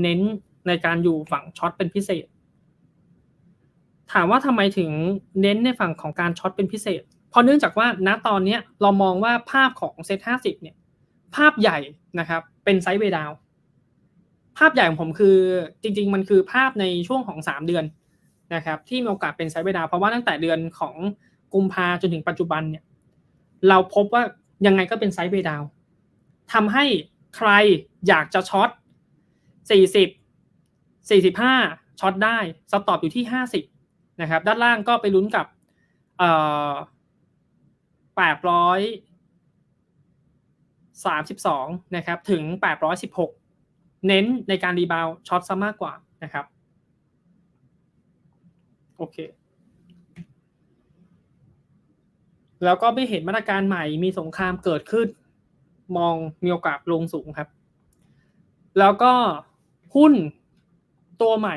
เน้นในการอยู่ฝั่งช็อตเป็นพิเศษ ถามว่าทำไมถึงเน้นในฝั่งของการช็อตเป็นพิเศษ เพราะเนื่องจากว่าณตอนเนี้เรามองว่าภาพของเซ็ตห้าสิบเนี่ย ภาพใหญ่นะครับเป็นไซด์เวย์ดาวภาพใหญ่ของผมคือจริง ๆ มันคือภาพในช่วงของสามเดือนนะครับที่มีโอกาสเป็นไซด์เวย์ดาวเพราะว่าตั้งแต่เดือนของกุมภาจนถึงปัจจุบันเนี่ยเราพบว่ายังไงก็เป็นไซด์เวย์ดาวทำให้ใครอยากจะช็อต สี่สิบสี่สิบห้าช็อตได้สต็อปอยู่ที่ห้าสิบนะครับ ด้านล่างก็ไปลุ้นกับแปดร้อยสามสิบสองนะครับ ถึงแปดร้อยสิบหกเน้นในการรีบาวช็อตซะมากกว่านะครับ โอเค แล้วก็ไม่เห็นมาตรการใหม่มีสงครามเกิดขึ้น มองมีโอกาสลงสูงครับ แล้วก็ หุ้นตัวใหม่